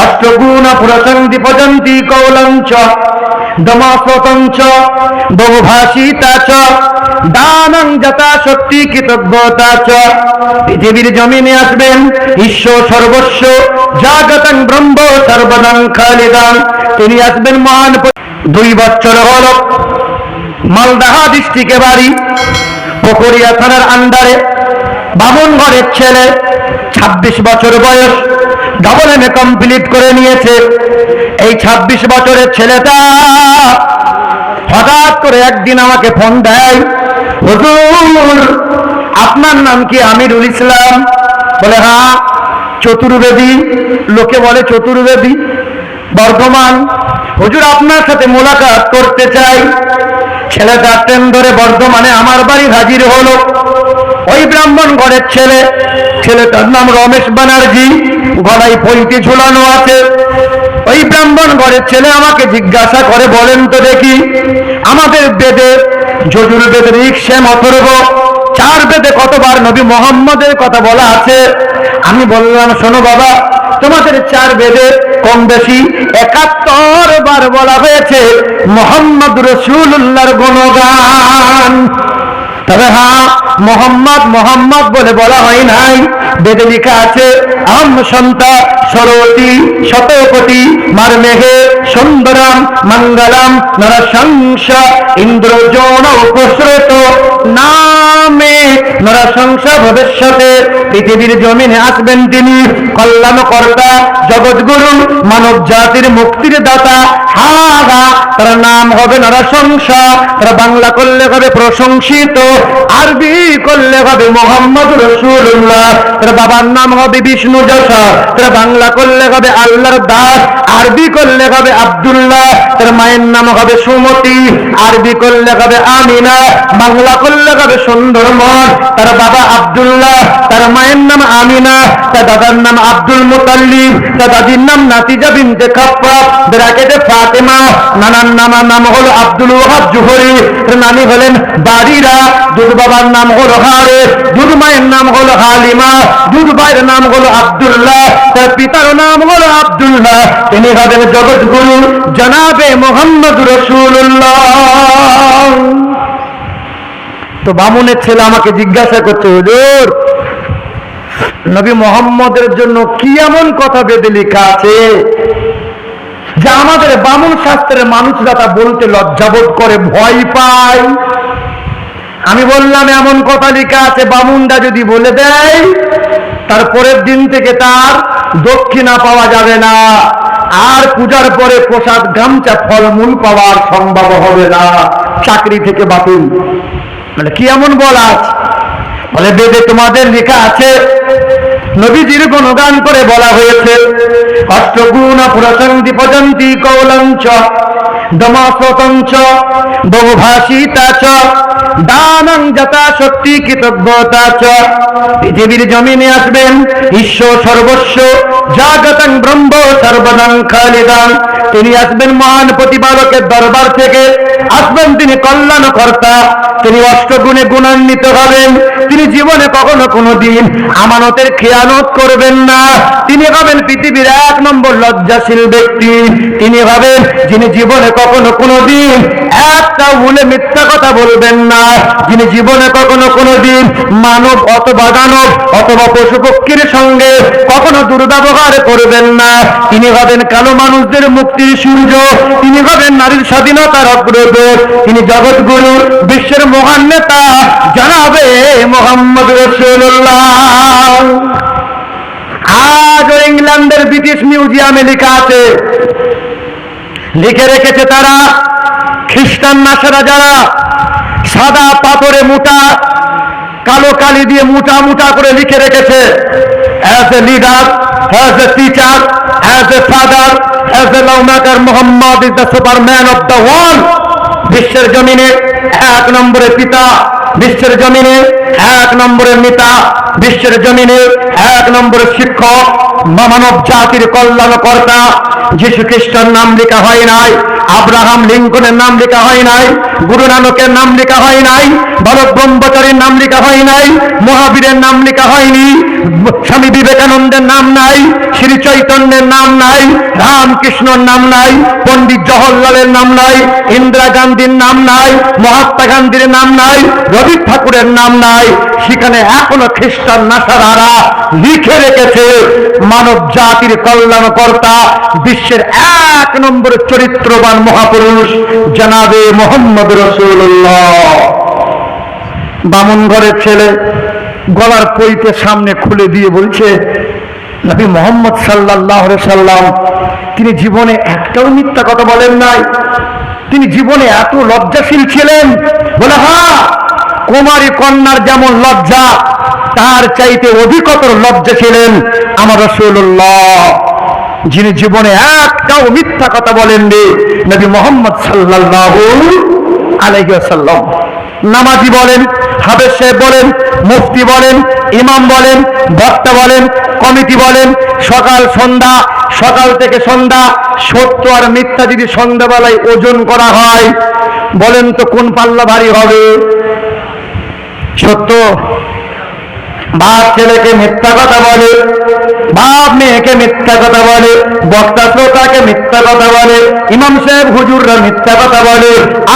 অষ্টগুণ প্রসন্তি পজন্তি কৌলঞ্চ দমস্রতঞ্চ বহুভাষিতা চ দানং যথা শক্তি কৃতজ্ঞতা চ পৃথিবীর জমিনে আসবেন ঈশ্বর সর্বস্ব জাগতং ব্রহ্ম সর্বদং খালিদান তিনি আসবেন মহান দুই বছর হল। মালদাহা ডিস্ট্রিক্টে বাড়ি, পকরিয়া থানার আন্ডারে। বামন ঘরের ছেলে ২৬ বছর বয়স ডবল এম কমপ্লিট করে নিয়েছে। এই ২৬ বছরের ছেলেটা হঠাৎ করে একদিন আমাকে ফোন দেয়, হুজুর, আপনার নাম কি আমিরুল ইসলাম? বলে হ্যাঁ চতুর্বেদী। লোকে বলে, চতুর্বেদী? বর্ধমান, হুজুর, আপনার সাথে মোলাকাত করতে চাই। ছেলেটা ট্রেন ধরে বর্ধমানে আমার বাড়ি হাজির হলো। ওই ব্রাহ্মণ ঘরের ছেলে, ছেলেটার নাম রমেশ ব্যানার্জি, গলায় পৈতে ঝুলানো আছে। ওই ব্রাহ্মণ ঘরের ছেলে আমাকে জিজ্ঞাসা করে, বলেন তো দেখি, আমাদের বেদে, যজুর বেদের রিক্সেম অথর্ব চার বেদে কতবার নবী মোহাম্মদের কথা বলা আছে? আমি বললাম, শোনো বাবা, তোমাদের চার বেদে কম বেশি একাত্তর বার বলা হয়েছে, মোহাম্মদ রসুল্লাহর গুণগান। তবে হ্যাঁ মোহাম্মদ মোহাম্মদ বলে বলা হয় নাই। বেদে লেখা আছে, আম সন্তা সরতি শতপতি মার মেঘে সুন্দরাম, মঙ্গলাম নরশংস ইন্দ্রজোণ উপসৃত পৃথিবীর জমিনে আসবেন তিনি। কল্যাণকর্তা, জগৎগুরু মানব জাতির মুক্তির দাতা। হা হা তার নাম হবে নরশংসা তারা বাংলা করলে হবে প্রশংসিত। আরবি করলে হবে মোহাম্মদ রসুল্লাহ তার বাবার নাম হবে বিষ্ণু যশা। তার বাংলা করলে হবে আল্লাহর দাস। আরবি করলে হবে আব্দুল্লাহ। তার মায়ের নাম হবে সুমতি। আরবি করলে হবে আমিনা। বাংলা করলে হবে সুন্দরমন তার বাবা আব্দুল্লাহ, তার মায়ের নাম আমিনা, তার দাদার নাম আব্দুল মুতাল্লিব, তার দাদির নাম নাতিজা বিনতে খাপ্পাব ফাতেমা, নানার নামা নাম হলো আব্দুল ওহাব জুহরি নানি হলেন বাড়িরা দুধ বাবার নাম হলো হারে দুধ মায়ের নাম হলো হালিমা, দুধ ভাইয়ের নাম হলো আব্দুল্লাহ, তার পিতার নাম হল আব্দুল্লাহ। তিনি হবেন জগৎগুরু জনাবে মোহাম্মদ রসুল্লাহ তো বামুনের ছেলে আমাকে জিজ্ঞাসা করতে হুজুর, নবী মোহাম্মদের জন্য কি এমন কথা বেদে লেখা আছে যে আমাদের বামুন শাস্ত্রের মানুষরা তা বলতে লজ্জাবোধ করে, ভয় পায়? আমি বললাম, এমন কথা লেখা আছে, বামুনরা যদি বলে দেয় তারপরের দিন থেকে তার দক্ষিণা পাওয়া যাবে না। আর পূজার পরে প্রসাদ গামছা ফলমূল পাওয়ার সম্ভব হবে না। চাকরি থেকে বাতিল। মানে কি এমন বলা আছে বলে, বেদে তোমাদের লেখা আছে, নবীজির গুণগান করে বলা হয়েছে, অষ্টগুণ প্রসন্তি পজন্তি কৌলঞ্চ দমস্রতঞ্চ বহুভাষিতা চ, দানং যথা শক্তি কৃতজ্ঞতা চ। পৃথিবীর জমিনে আসবেন, ঈশ্বর সর্বস্ব জাগতং ব্রহ্ম সর্বদং খালিদান তিনি আসবেন মহান প্রতিপালকের দরবার থেকে। আসবেন তিনি কল্যাণকর্তা। তিনি অষ্টগুণে গুণান্বিত হবেন। তিনি জীবনে কখনো কোনো দিন আমানতের খেয়ানত করবেন না। তিনি হবেন পৃথিবীর এক নম্বর লজ্জাশীল ব্যক্তি। তিনি হবেন যিনি জীবনে কখনো কোনো দিন একটা ভুলে মিথ্যা কথা বলবেন না। যিনি জীবনে কখনো কোনো দিন মানব অথবা দানব অথবা পশু পক্ষীর সঙ্গে কখনো দুর্ব্যবহার করবেন না। তিনি হবেন কালো মানুষদের মুক্তির সূর্য। তিনি হবেন নারীর স্বাধীনতার অগ্রদূত তিনি জগৎগুরু বিশ্বের মহান নেতা, জানাবে মোহাম্মদ রসুল্লাহ আজ ইংল্যান্ডের ব্রিটিশ মিউজিয়ামে লেখা আছে। লিখে রেখেছে তারা খ্রিস্টান নাসেরা যারা সাদা পাথরে মোটা, কালো কালি দিয়ে মোটা মোটা করে লিখে রেখেছে as a leader as a teacher as a father as a lawmaker Mohammad is the superman of the world বিশ্বের জমিনে এক নম্বরে পিতা, বিশ্বের জমিনে এক নম্বরের নেতা, বিশ্বের জমিনে এক নম্বরের শিক্ষক মানব জাতির কল্যাণকর্তা যীশু খ্রিস্টের নাম লেখা হয় নাই, আব্রাহাম লিঙ্কনের নাম লেখা হয় নাই, গুরু নানকের নাম লেখা হয় নাই, বালক ব্রহ্মচারীর নাম লেখা হয় নাই, মহাবীরের নাম লেখা হয়নি, স্বামী বিবেকানন্দের নাম নাই, শ্রী চৈতন্যের নাম নাই, রামকৃষ্ণর নাম নাই, পণ্ডিত জওহরলালের নাম নাই, ইন্দিরা গান্ধীর নাম নাই, মহাত্মা গান্ধীর নাম নাই রবি ঠাকুরের নাম নাই, সেখানে এখনও খ্রিস্টান নাসারারা লিখে রেখেছে মানব জাতির কল্যাণকর্তা, বিশ্বের এক নম্বর চরিত্রবান মহাপুরুষ জানাবে মোহাম্মদ রসুল্লাহ বামন ঘরের ছেলে গলার পইতে সামনে খুলে দিয়ে বলছে, নবী মোহাম্মদ সাল্লাহ সাল্লাম, তিনি জীবনে একটাও মিথ্যা কথা বলেন নাই। তিনি জীবনে এত লজ্জাশীল ছিলেন। বলে, হা, কুমারী কন্যার যেমন লজ্জা, তার চাইতে অধিকতর লজ্জা ছিলেন আমার রসুল্লাহ যিনি জীবনে একটাও মিথ্যা কথা বলেননি, নবী মোহাম্মদ সাল্লাহ আলাইসাল্লাম নামাজি বলেন হাবেজ সাহেব বলেন, মুফতি বলেন, ইমাম বলেন, বক্তা বলেন, কমিটি বলেন, সকাল সন্ধ্যা, সকাল থেকে সন্ধ্যা, সত্য আর মিথ্যা যদি সন্ধ্যাবেলায় ওজন করা হয়, বলেন তো কোন পাল্লা ভারী হবে? সত্য? বাপ ছেলেকে মিথ্যা কথা বলে, বাপ মেয়েকে মিথ্যা কথা বলে, বক্তা শ্রোতাকে মিথ্যা কথা বলে, ইমাম সাহেব হুজুররা মিথ্যা কথা বলে,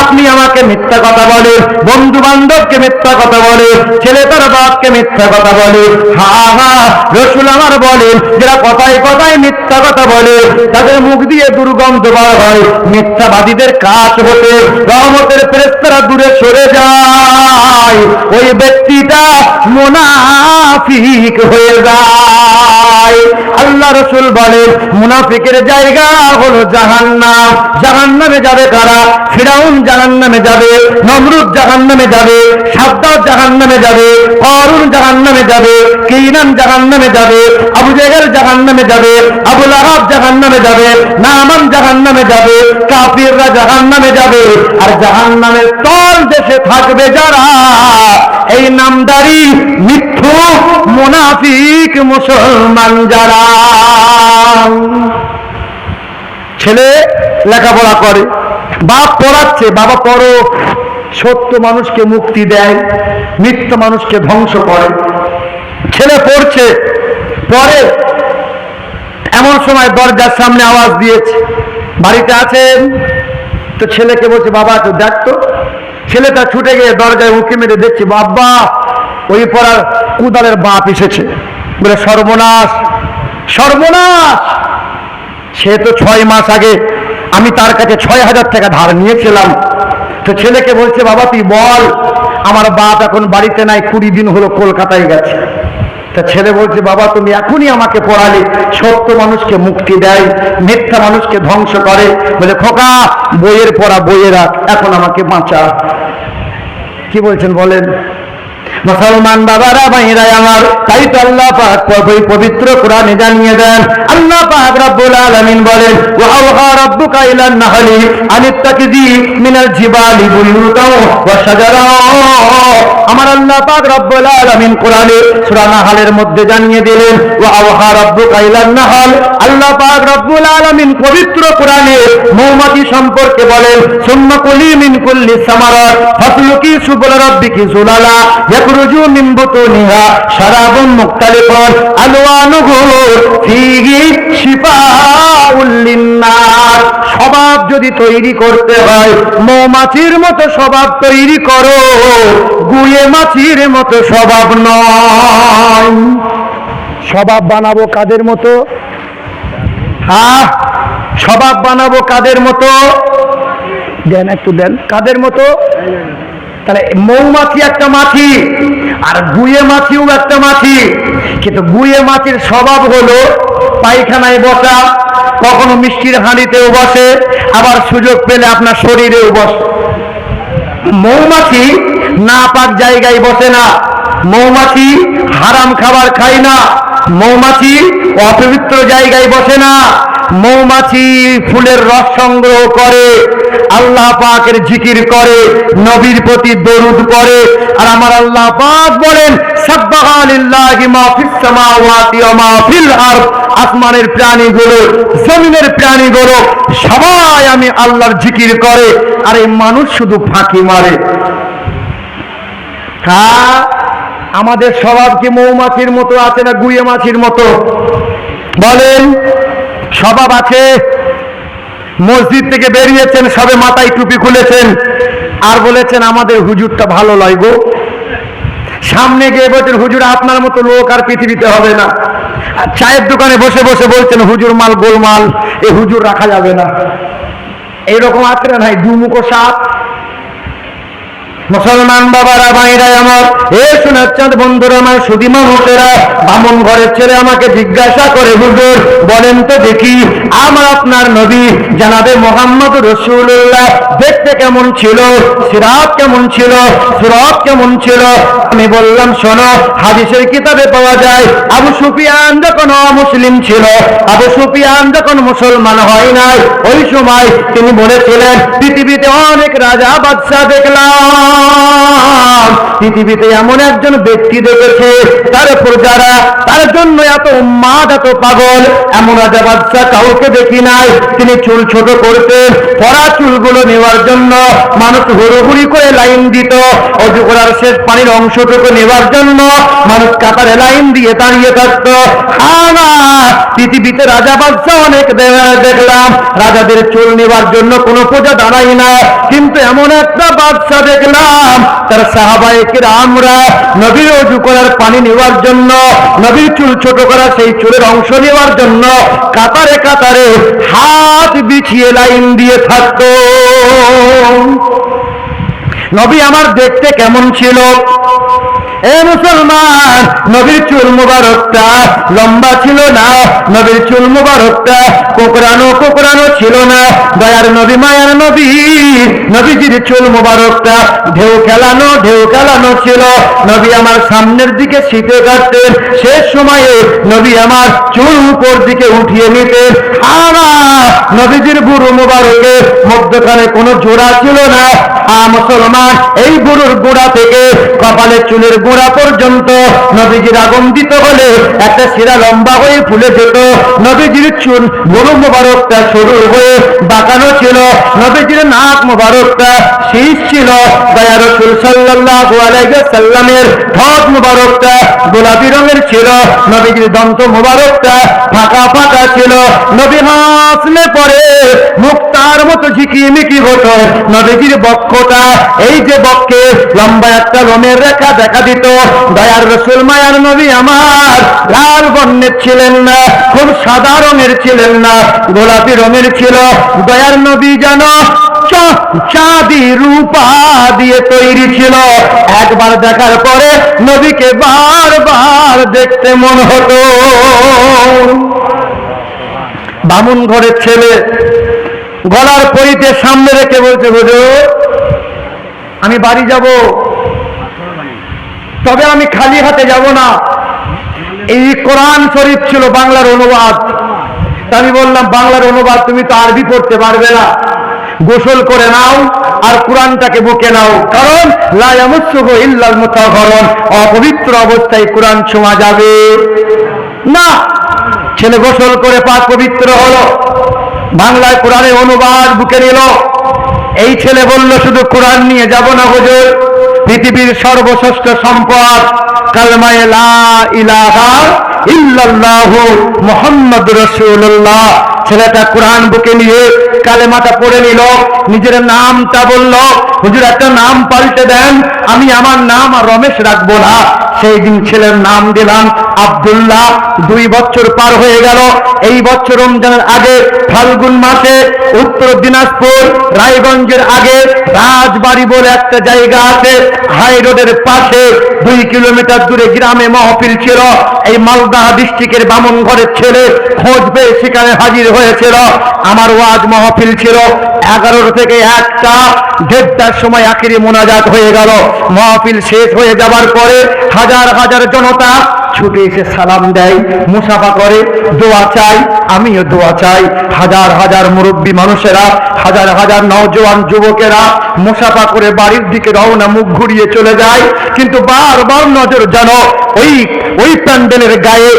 আপনি আমাকে মিথ্যা কথা বলে বন্ধু বান্ধবকে মিথ্যা কথা বলে ছেলে তার বাপকে মিথ্যা কথা বলে। হা হা, রসুল আমার বলেন, যারা কথায় কথায় মিথ্যা কথা বলে, তাদের মুখ দিয়ে দুর্গন্ধ বার হয়, মিথ্যাবাদীদের কাজ হতে রহমতের প্রেস্তারা দূরে সরে যায়। ওই ব্যক্তিটা মুনাফিক হয়ে যায়। আল্লাহ রসুল বলেন, মুনাফিকের জায়গা হলো জাহান্নাম। জাহান্নামে যাবে কারা? ফিরাউন জাহান্নামে যাবে, নমরুদ জাহান্নামে যাবে সাদ্দার জাহান্নামে যাবে জাহান্নামে যাবে, কিনান জাহান্নামে যাবে, আবু জেহেল জাহান্নামে যাবে আবুল আহাব জাহান্নামে যাবে, নামান জাহান্নামে যাবে, কাফিররা জাহান্নামে যাবে, আর জাহান্নামের তল দেশে থাকবে যারা? এই নামদারি মিথ্যু মুনাফিক মুসলমান যারা? ছেলে লেখাপড়া করে, বাপ পড়াচ্ছে, বাবা পড়ো, সত্য মানুষকে মুক্তি দেয়, মিথ্য মানুষকে ধ্বংস করে। ছেলে পড়ছে, পরে এমন সময় দরজার সামনে আওয়াজ দিয়েছে, বাড়িতে আছেন? তো ছেলেকে বলছে, বাবা তো দেখ তো। ছেলেটা ছুটে গিয়ে দরজায় উঁকি মেরে দেখছি, বাবা, ওই পড়ার কুদালের বাপ এসেছে। বলে, সর্বনাশ সর্বনাশ। সে তো ছয় মাস আগে আমি তার কাছে ছয় হাজার টাকা ধার নিয়েছিলাম। তো ছেলেকে বলছে, বাবা, তুই বল, আমার বাপ এখন বাড়িতে নাই, কুড়ি দিন হলো কলকাতায় গেছে। তা ছেলে বলছে, বাবা, তুমি এখনই আমাকে পড়ালে। সত্য মানুষকে মুক্তি দেয়, মিথ্যা মানুষকে ধ্বংস করে। বলে, খোকা, বইয়ের পড়া বইয়ে রাখ, এখন আমাকে বাঁচা। কি বলছেন বলেন? মুসলমান বাবারা ভাইরাই আমার। তাই তো আল্লাহ পাক পবিত্র কোরআনে জানিয়ে দেন। আল্লাহ পাক রব্বুল আলামিন বলেন ওয়া রাব্বুকা ইলান নাহলি আনিত্তাকিজি মিনাল জিবালি বুয়ুতাও ওয়া শাজারা। আমার আল্লাহ পাক রব্বুল আলামিন কোরআনে সূরা নাহলের মধ্যে জানিয়ে দিলেন ওয়া আওহা রাব্বুকা ইলান নাহল। আল্লাহ পাক রব্বুল আলামিন পবিত্র কোরআনে মৌমাছি সম্পর্কে বলেন, সুম্মা কুলি মিন কুল্লি সামারাত ফাসলুকি সুবুল রাব্বিকি জুলালা। ইয়াখরুজু মিন বুতুনিহা শারাবুন মুখতালিফুন আলওয়ানুহু ফীহি শিফাউল লিন্নাস স্বভাব যদি তৈরি করতে হয়, মৌমাছির মতো স্বভাব তৈরি করো, গুয়ে মাছির মতো স্বভাব নয়। স্বভাব বানাবো কাদের মতো? হ্যাঁ স্বভাব বানাবো কাদের মতো? দেন একটু দেন, কাদের মতো? তাহলে মৌমাছি একটা মাছি, আর গুয়ে মাছিও একটা মাছি। কিন্তু গুয়ে মাছির স্বভাব হলো পায়খানায় বসা, কখনো মিষ্টির হাঁড়িতেও বসে, আবার সুযোগ পেলে আপনার শরীরেও বসে। মৌমাছি না পাক জায়গায় বসে না। মৌমাছি হারাম খাবার খায় না। মৌমাছি অপবিত্র জায়গায় বসে না। মৌমাছি ফুলের রস সংগ্রহ করে, আল্লাহ পাকের জিকির করে, নবীর প্রতি দরুদ করে আর আমার আল্লাহ পাক বলেন আসমানের প্রাণীগুলো, জমিনের প্রাণীগুলো, সবাই আমি আল্লাহর জিকির করে। আর এই মানুষ শুধু ফাঁকি মারে। আমাদের স্বভাব কি মৌমাছির মতো আছে না গুয়ে মাছির মতো? বলেন স্বভাব আছে। মসজিদ থেকে বেরিয়েছেন, সবে মাথায় টুপি খুলেছেন। আর বলেছেন, আমাদের হুজুরটা ভালো লয় গো। সামনে গিয়ে বলছেন, হুজুর, আপনার মতো লোক আর পৃথিবীতে হবে না। চায়ের দোকানে বসে বসে বলছেন, হুজুর মাল গোলমাল, এ হুজুর রাখা যাবে না। এরকম আছে না নাই, দুমুখো সাপ। মুসলমান বাবারা ভাইরা আমার। এ শোনাচ্চাঁদ বন্ধুরা আমার সুদিমা মুখেরা বামন ঘরের ছেলে আমাকে জিজ্ঞাসা করে, হুজুর, বলেন তো দেখি আমার আপনার নবী, জানাবে মোহাম্মদ রসুল্লাহ দেখতে কেমন ছিল, সিরাত কেমন ছিল, সুরত কেমন ছিল? আমি বললাম, শোনো, হাদিসের কিতাবে পাওয়া যায়, আবু সুফিয়ান যখন মুসলিম ছিল, আবু সুফিয়ান যখন মুসলমান হয় নাই, ওই সময় তিনি বলেছিলেন, পৃথিবীতে অনেক রাজা বাদশাহ দেখলাম। পৃথিবীতে এমন একজন ব্যক্তি দেখেছে, তার প্রজারা তার জন্য এত উন্মাদ এত পাগল, এমন রাজা বাদশাহ কাউকে দেখি নাই। তিনি চুল ছোট করতেন পরা চুলগুলো নেওয়ার জন্য মানুষ হুড়োহুড়ি করে লাইন দিত। অজু করার শেষ পানির অংশটুকু নেওয়ার জন্য মানুষ কাতারে লাইন দিয়ে দাঁড়িয়ে থাকতো। হানা পৃথিবীতে রাজা বাদশাহ অনেক দেখলাম। রাজাদের চুল নেওয়ার জন্য কোনো পূজা দাঁড়াই না। কিন্তু এমন একটা বাদশাহ দেখলাম তার সাহাবাহিকের আমরা নবীর অজু করার পানি নেওয়ার জন্য, নবীর চুল ছোট করা সেই চুলের অংশ নেওয়ার জন্য কাতারে কাতারে হাত বিছিয়ে লাইন দিয়ে থাকত। নবী আমার দেখতে কেমন ছিল? এ মুসলমান, নবীর চুল মুবারকটা লম্বা ছিল না, নবীর চুল মুবারকটা কোকরানো কোকরানো ছিল না। দয়ার নবী, মায়ার নবী, নবীজির চুল মুবারকটা ঢেউ খেলানো ঢেউ খেলানো ছিল। নবী আমার সামনের দিকে শীতে কাটতেন শেষ সময়ে নবী আমার চুল উপর দিকে উঠিয়ে নিতেন। আনা নবীজির বুড়ো মুবারকের মধ্যখানে কোনো জোড়া ছিল না। আ মুসলমান, এই বুড়োর গোড়া থেকে কপালে চুলের গোড়া পর্যন্ত নবীজির আগুন দিতে হলে একটা শিরা লম্বা হয়ে ফুলে যেত। নবীজির চুল বুড়ো মুবারকটা সরু হয়ে বাঁকানো ছিল। নবীজির নাক মুবারকটা শীষ ছিল। দয়া রসুল আলাইহি সাল্লামের ঠোঁট মুবারকটা গোলাপি রঙের ছিল। নবীজির দন্ত মোবারকটা ফাঁকা ফাঁকা ছিল। নবী হাসলে পরে মুক্তার মতো ঝিকিমিকি হতো। নবীজির বক্ষটা, এই যে বক্ষে লম্বা একটা লোমের রেখা দেখা দিত। দয়ার রসুল মায়ার নবী আমার। লাল বর্ণের ছিলেন না, খুব সাদা রঙের ছিলেন না, গোলাপি রঙের ছিল। দয়ার নবী চ- চাঁদি রূপা দিয়ে তৈরি ছিল। একবার দেখার পরে নবীকে বারবার দেখতে মন হতো। বামুন ঘরের ছেলে গলার পরিতে সামনে রেখে বলছে, হুজুর, আমি বাড়ি যাব। তবে আমি খালি হাতে যাব না। এই কোরআন শরীফ ছিল বাংলার অনুবাদ। আমি বললাম, বাংলার অনুবাদ তুমি তো আরবি পড়তে পারবে না। গোসল করে নাও আর কোরআনটাকে বুকে নাও। কারণ লায়ামুসুহু অপবিত্র অবস্থায় কোরআন ছোঁয়া যাবে। না, ছেলে গোসল করে পাক পবিত্র হলো। বাংলায় কোরআনের অনুবাদ বুকে নিল। এই ছেলে বলল, শুধু কোরআন নিয়ে যাব না হুজুর। পৃথিবীর সর্বশ্রেষ্ঠ সম্পদ ইলাহা মুহাম্মদ রাসূলুল্লাহ। ছেলেটা কোরআন বুকে নিয়ে কালেমাটা পড়ে নিল, নিজের নামটা বলল, হুজুর, একটা নাম পাল্টে দেন, আমি আমার নাম রমেশ রাখব না। সেই দিন ছেলের নাম দিলাম আব্দুল্লাহ। দুই বছর পার হয়ে গেল। এই বছর রমজানের আগে ফাল্গুন মাসে উত্তর দিনাজপুর, রায়গঞ্জের আগে রাজবাড়ি বলে একটা জায়গা আছে, হাই রোডের পাশে দুই কিলোমিটার দূরে গ্রামে মহফিল ছিল। এই মালদা ডিস্ট্রিক্টের বামন ঘরের ছেলে খোঁজ পেয়ে সেখানে হাজির হয়েছিল। আমার ওয়াজ মহফিল ছিল। এগারোটা থেকে একটা, দেড়টার সময় আখিরি মোনাজাত হয়ে গেল। মহফিল শেষ হয়ে যাবার পরে হাজার হাজার হাজার জনতা ছুটে এসে সালাম দেয়, মুসাফা করে, দোয়া চাই আমিও দোয়া চাই। হাজার হাজার মুরব্বী মানুষেরা, হাজার হাজার নওজোয়ান যুবকেরা মুসাফা করে বাড়ির দিকে রওনা, মুখ ঘুরিয়ে চলে যায়। কিন্তু বারবার নজর যেন ওই ওই প্যান্ডেলের গায়ে,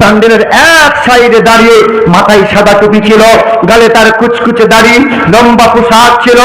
প্যান্ডেলের এক সাইডে দাঁড়িয়ে মাথায় সাদা টুপি ছিল, গালে তার কুচকুচে দাড়ি, লম্বা পোশাক ছিল,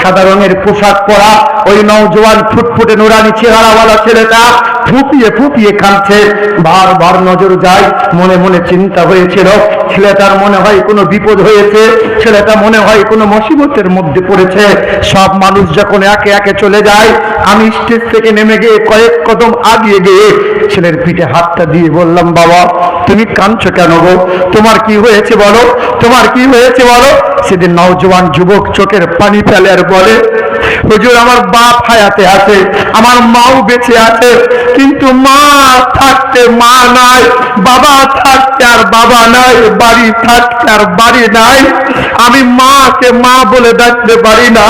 সাদা রঙের পোশাক পরা ওই নওজোয়ান ফুটফুটে নুরানি চেহারাওয়ালা ছেলেটা ফুপিয়ে ফুপিয়ে কাঁদছে। বারবার নজর যায়, মনে মনে চিন্তা হয়েছিল, ছেলেটার মনে হয় কোনো বিপদ হয়েছে, ছেলেটা মনে হয় কোনো মুসিবতের মধ্যে পড়েছে। সব মানুষ যখন একে একে চলে যায়, আমি স্টেজ থেকে নেমে গিয়ে কয়েক কদম আগিয়ে গিয়ে ছেলের পিঠে হাতটা দিয়ে বললাম, বাবা, তুমি কাঁদছো কেন গো? তোমার কি হয়েছে বলো? তোমার কি হয়েছে বলো? সেদিন নওজোয়ান যুবক চোখের পানি ফেলে আর বলে হুজুর, আমার বাপ হায়াতে আছে, আমার মাও বেঁচে আছে, কিন্তু মা থাকতে মা নাই, বাবা থাকতে আর বাবা নাই, বাড়ি থাকতে আর বাড়ি নাই। আমি মাকে মা বলে ডাকতে পারি না,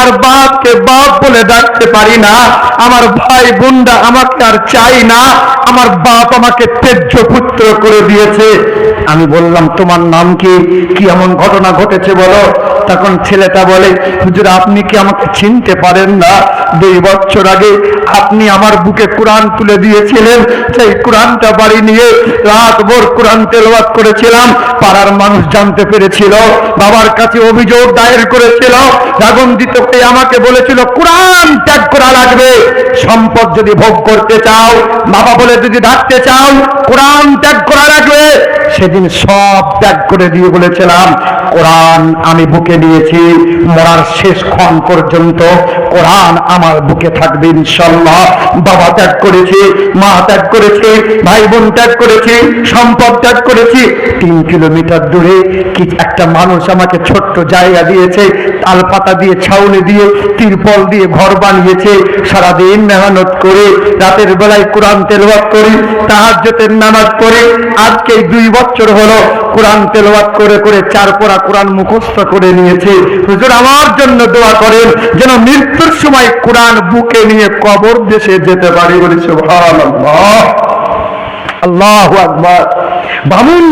আর বাপকে বাপ বলে ডাকতে পারি না। আমার ভাই বোনরা আমাকে আর চাই না, আমার বাপ আমাকে তেজ্য পুত্র করে দিয়েছে। আমি বললাম, তোমার নাম কি? কি এমন ঘটনা ঘটেছে বলো? তখন ছেলেটা বলে, হুজুর, আপনি কি আমাকে চিনতে পারেন না? দুই বছর আগে আপনি আমার বুকে কোরআন তুলে দিয়েছিলেন, সেই কোরআনটা বাড়ি নিয়ে রাত ভোর কোরআন তেলবাদ করেছিলাম, পাড়ার মানুষ জানতে পেরেছিল, বাবার কাছে অভিযোগ দায়ের করেছিল, রাগন্দিত আমাকে বলেছিল, কোরআন ত্যাগ করা লাগবে, সম্পদ যদি ভোগ করতে চাও, বাবা বলে যদি ডাকতে চাও, কোরআন ত্যাগ করা লাগবে। সেদিন সব ত্যাগ করে দিয়ে বলেছিলাম, কোরআন আমি বুকে নিয়েছি মরার শেষ ক্ষণ পর্যন্ত কোরআন আমার বুকে থাকবে ইনশাল্লাহ বাবা ত্যাগ করেছি, মা ত্যাগ করেছি, ভাই বোন ত্যাগ করেছি, সম্পদ ত্যাগ করেছি। তিন কিলোমিটার দূরে কি একটা মানুষ আমাকে ছোট্ট জায়গা দিয়েছে তাল পাতা দিয়ে, ছাউনি দিয়ে, তিরপল দিয়ে ঘর বানিয়েছে। সারাদিন মেহনত করে, রাতের বেলায় কোরআন তেলবাদ করি তাহাজ্জতের নামাজ পড়ে। আজকে দুই বছর হলো কোরআন তেলবাদ করে করে চার পড়া কোরআন মুখস্থ করে নিয়েছে। হুজুর, আমার জন্য দোয়া করেন যেন মৃত্যুর সময় কোরআন বুকে নিয়ে কবর দেশে যেতে পারি বলেছে আল্লাহ আকবার। বামুন